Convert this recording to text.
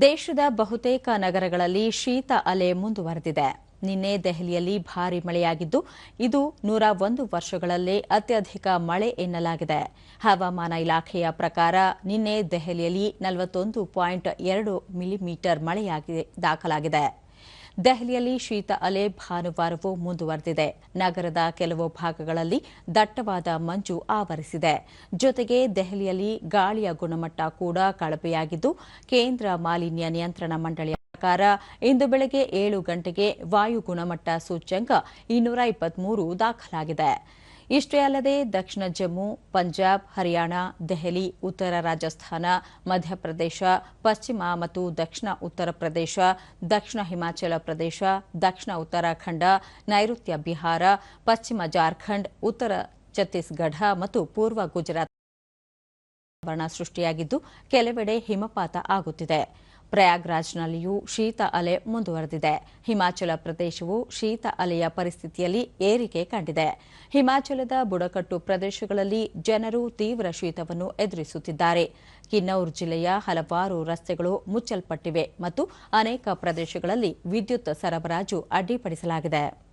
ದೇಶದ ಬಹುತೇಕ ನಗರಗಳಲ್ಲಿ ಶೀತ ಅಲೆ ಮುಂದುವರೆದಿದೆ. ನಿನ್ನೆ ದೆಹಲಿಯಲ್ಲಿ ಭಾರೀ ಮಳೆಯಾಗಿದ್ದು, ಇದು ನೂರ ಒಂದು ವರ್ಷಗಳಲ್ಲೇ ಅತ್ಯಧಿಕ ಮಳೆ ಎನ್ನಲಾಗಿದೆ. ಹವಾಮಾನ ಇಲಾಖೆಯ ಪ್ರಕಾರ ನಿನ್ನೆ ದೆಹಲಿಯಲ್ಲಿ ನಲವತ್ತೊಂದು ಪಾಯಿಂಟ್ ಎರಡು ಮಿಲಿಮೀಟರ್ ಮಳೆಯಾಗಿ ದಾಖಲಾಗಿದೆ. ದೆಹಲಿಯಲ್ಲಿ ಶೀತ ಅಲೆ ಭಾನುವಾರವೂ ಮುಂದುವರೆದಿದೆ. ನಗರದ ಕೆಲವು ಭಾಗಗಳಲ್ಲಿ ದಟ್ಟವಾದ ಮಂಜು ಆವರಿಸಿದೆ. ಜೊತೆಗೆ ದೆಹಲಿಯಲ್ಲಿ ಗಾಳಿಯ ಗುಣಮಟ್ಟ ಕೂಡ ಕಳಪೆಯಾಗಿದ್ದು, ಕೇಂದ್ರ ಮಾಲಿನ್ಯ ನಿಯಂತ್ರಣ ಮಂಡಳಿಯ ಪ್ರಕಾರ ಇಂದು ಬೆಳಗ್ಗೆ ಏಳು ಗಂಟೆಗೆ ವಾಯು ಗುಣಮಟ್ಟ ಸೂಚ್ಯಂಕ ಇನ್ನೂರ ಇಪ್ಪತ್ಮೂರು ದಾಖಲಾಗಿದೆ. ಇಷ್ಟೇ ಅಲ್ಲದೆ ದಕ್ಷಿಣ ಜಮ್ಮು, ಪಂಜಾಬ್, ಹರಿಯಾಣ, ದೆಹಲಿ, ಉತ್ತರ ರಾಜಸ್ಥಾನ, ಮಧ್ಯಪ್ರದೇಶ, ಪಶ್ಚಿಮ ಮತ್ತು ದಕ್ಷಿಣ ಉತ್ತರ ಪ್ರದೇಶ, ದಕ್ಷಿಣ ಹಿಮಾಚಲ ಪ್ರದೇಶ, ದಕ್ಷಿಣ ಉತ್ತರಾಖಂಡ, ನೈಋತ್ಯ ಬಿಹಾರ, ಪಶ್ಚಿಮ ಜಾರ್ಖಂಡ್, ಉತ್ತರ ಛತ್ತೀಸ್ಗಢ ಮತ್ತು ಪೂರ್ವ ಗುಜರಾತ್ ಸೃಷ್ಟಿಯಾಗಿದ್ದು, ಕೆಲವೆಡೆ ಹಿಮಪಾತ ಆಗುತ್ತಿದೆ. ಪ್ರಯಾಗ್ರಾಜ್ನಲ್ಲಿಯೂ ಶೀತ ಅಲೆ ಮುಂದುವರೆದಿದೆ. ಹಿಮಾಚಲ ಪ್ರದೇಶವು ಶೀತ ಅಲೆಯ ಪರಿಸ್ಥಿತಿಯಲ್ಲಿ ಏರಿಕೆ ಕಂಡಿದೆ. ಹಿಮಾಚಲದ ಬುಡಕಟ್ಟು ಪ್ರದೇಶಗಳಲ್ಲಿ ಜನರು ತೀವ್ರ ಶೀತವನ್ನು ಎದುರಿಸುತ್ತಿದ್ದಾರೆ. ಕಿನ್ನೌರ್ ಜಿಲ್ಲೆಯ ಹಲವಾರು ರಸ್ತೆಗಳು ಮುಚ್ಚಲ್ಪಟ್ಟಿವೆ ಮತ್ತು ಅನೇಕ ಪ್ರದೇಶಗಳಲ್ಲಿ ವಿದ್ಯುತ್ ಸರಬರಾಜು ಅಡ್ಡಿಪಡಿಸಲಾಗಿದೆ.